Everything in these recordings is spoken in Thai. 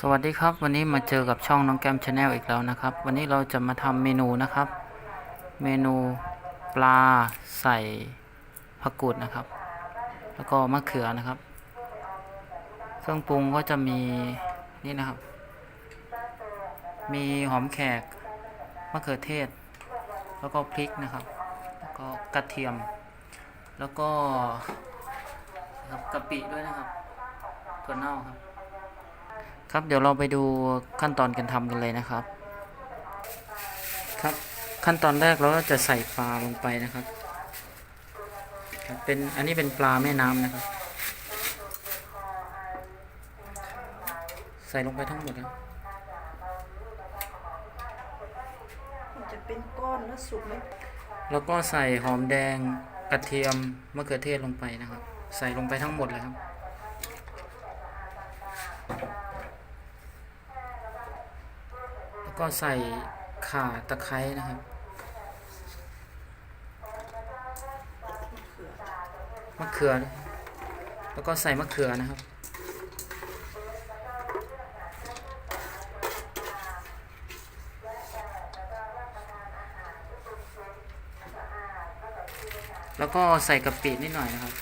สวัสดีครับ วันนี้มาเจอกับช่องน้องแก้มชาแนลอีกแล้วนะครับ วันนี้เราจะมาทำเมนูนะครับ เมนูปลาใส่ผักกูดนะครับ แล้วก็มะเขือนะครับ เครื่องปรุงก็จะมีนี่นะครับ มีหอมแขกมะเขือเทศ แล้วก็พริกนะครับ แล้วก็กระเทียม แล้วก็นะครับกะปิด้วยนะครับถั่วเน่าครับ ครับเดี๋ยวเราไปดูขั้นตอนการทำกันเลยนะครับ ครับขั้นตอนแรกเราก็จะใส่ปลาลงไปนะครับครับเป็นอันนี้เป็นปลาแม่น้ำนะครับ ใส่ลงไปทั้งหมดนะมันจะเป็นก้อนแล้วสุกไหมแล้วก็ใส่หอมแดงกระเทียมมะเขือเทศลงไปนะครับ ใส่ลงไปทั้งหมดเลยครับ แล้ว ก็ใส่ข่าตะไคร้นะครับ มะเขือ แล้วก็ใส่มะเขือนะครับ แล้วก็ใส่กะปินิดหน่อยนะครับ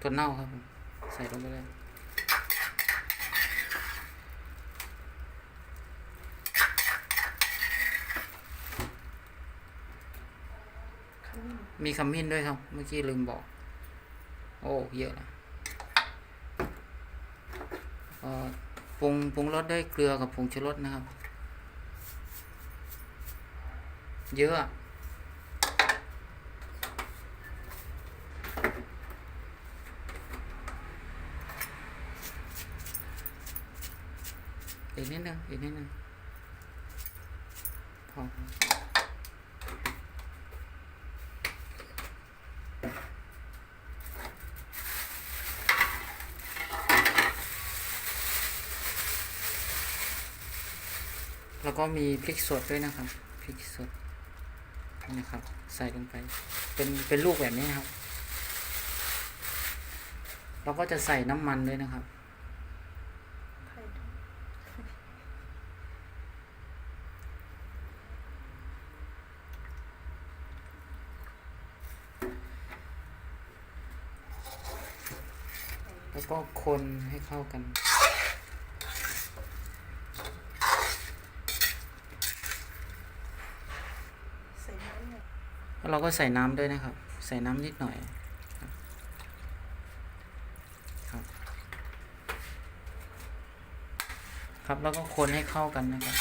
ก็ ถั่วเน่าครับผมใส่ลงไปเลยขมิ้นมีขมิ้นด้วยครับ เมื่อกี้ลืมบอก โอ้เยอะนะเอ่อปรุงปรุงรสด้วยเกลือกับผงชูรสนะครับ เยอะ อะอีกนิดนึงอีกนิดนึงพอแล้วก็มีพริกสดด้วยนะครับพริกสดนี่นะครับ ใส่ลงไป เป็นเป็นลูกแบบนี้นะครับ เราก็จะใส่น้ำมันด้วยนะครับ ไข่ดอง แล้ว ก็คนให้เข้ากัน ใส่น้ำเนี่ยเราก็ใส่น้ำด้วยนะครับ ใส่น้ำนิดหน่อยครับ ครับแล้วก็คนให้เข้ากันนะครับ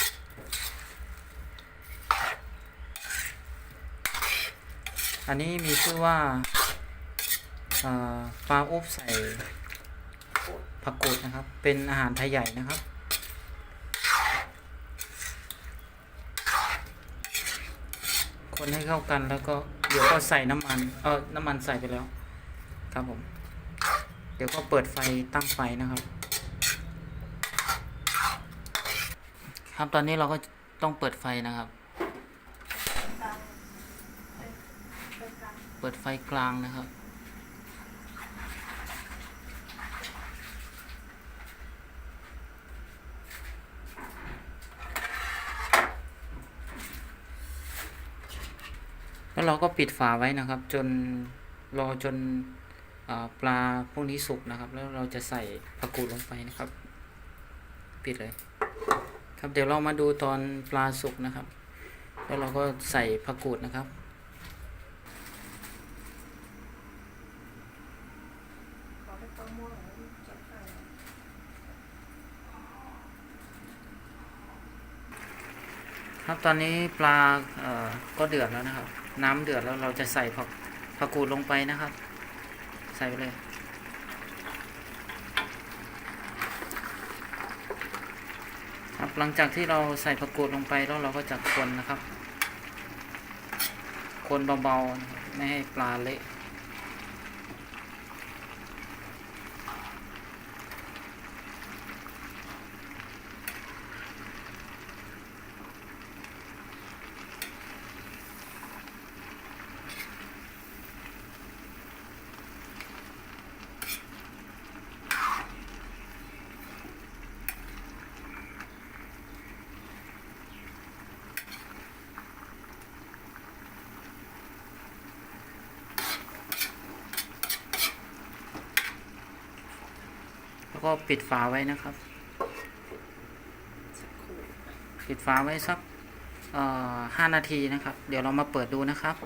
อันนี้มีชื่อว่าเอ่อปลาอบใส่ ผักกูดนะครับ เป็นอาหารไทยใหญ่นะครับ คนให้เข้ากันแล้วก็เดี๋ยวก็ใส่น้ำมัน เออน้ำมันใส่ไปแล้ว ครับผม เดี๋ยวก็เปิดไฟตั้งไฟนะครับ ครับตอนนี้เราก็ต้องเปิดไฟนะครับ เปิดไฟกลางนะครับ แล้วเราก็ปิดฝาไว้นะครับ จนรอจนอปลาพวกนี้สุกนะครับ แล้วเราจะใส่ผักกูดลงไปนะครับ ปิดเลย ครับเดี๋ยวเรามาดูตอนปลาสุกนะครับ แล้วเราก็ใส่ผักกูดนะครับครับตอนนี้ปลาก็เดือดแล้วนะครับ น้ำเดือดแล้วเราจะใส่ผักผักกูดลงไปนะครับ ใส่ไปเลย ครับหลังจากที่เราใส่ผักกูดลงไปแล้วเราก็จะคนนะครับ คนเบาๆไม่ให้ปลาเละ แล้วก็ปิดฝาไว้นะครับ ปิดฝาไว้สักห้านาทีนะครับ เดี๋ยวเรามาเปิดดูนะครับ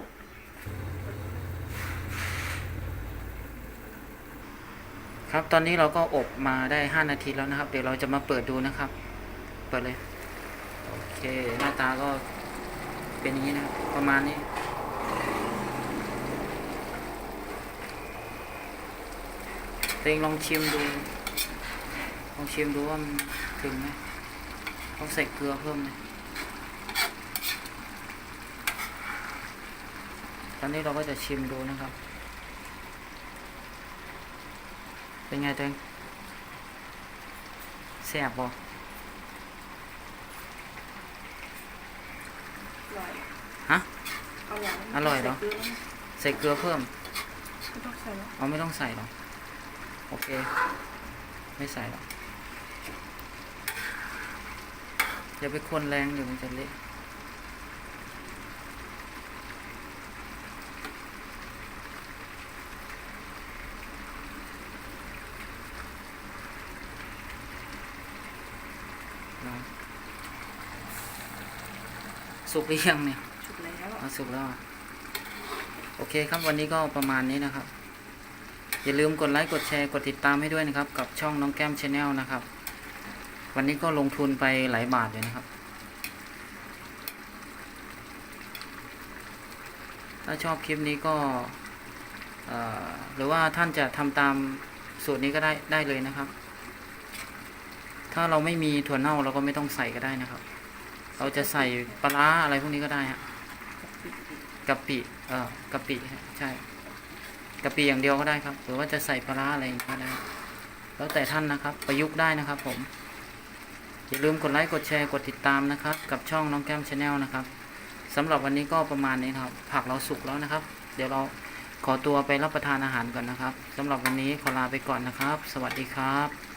ครับตอนนี้เราก็อบมาได้ห้านาทีแล้วนะครับ เดี๋ยวเราจะมาเปิดดูนะครับ เปิดเลยโอเคหน้าตาก็เป็นอย่างนี้นะครับประมาณนี้ตัวเองลองชิมดู ลองชิมดูว่ามันถึงไหมต้องใส่เกลือเพิ่มไหมตอนนี้เราก็จะชิมดูนะครับ เป็นไงตัวเองแซ่บบ่อร่อยฮะอร่อยอร่อยเหรอ ใส่เกลือเพิ่ม ไม่ต้องใส่แล้วเอาไม่ต้องใส่หรอกโอเค ไม่ใส่หรอก อย่าไปคนแรงเดี๋ยวมันจะเละลองสุกหรือยังเนี่ยชุดแล้วเอาสุกแล้วอะโอเคครับวันนี้ก็ประมาณนี้นะครับ อย่าลืมกดไลค์กดแชร์กดติดตามให้ด้วยนะครับ กับช่องน้องแก้มชาแนลนะครับ วันนี้ก็ลงทุนไปหลายบาทเลยนะครับ ถ้าชอบคลิปนี้ก็หรือว่าท่านจะทำตามสูตรนี้ก็ได้ได้เลยนะครับ ถ้าเราไม่มีถั่วเน่าเราก็ไม่ต้องใส่ก็ได้นะครับ เราจะใส่ปลาร้าอะไรพวกนี้ก็ได้ฮะกะปิเอ่อกะปิใช่กะปิอย่างเดียวก็ได้ครับ หรือว่าจะใส่ปลาร้าอะไรก็ได้ แล้วแต่ท่านนะครับ ประยุกต์ได้นะครับผม อย่าลืมกดไลค์กดแชร์กดติดตามนะครับ กับช่องน้องแก้มชาแนลนะครับสำหรับวันนี้ก็ประมาณนี้ครับ ผักเราสุกแล้วนะครับ เดี๋ยวเราขอตัวไปรับประทานอาหารก่อนนะครับสำหรับวันนี้ขอลาไปก่อนนะครับ สวัสดีครับ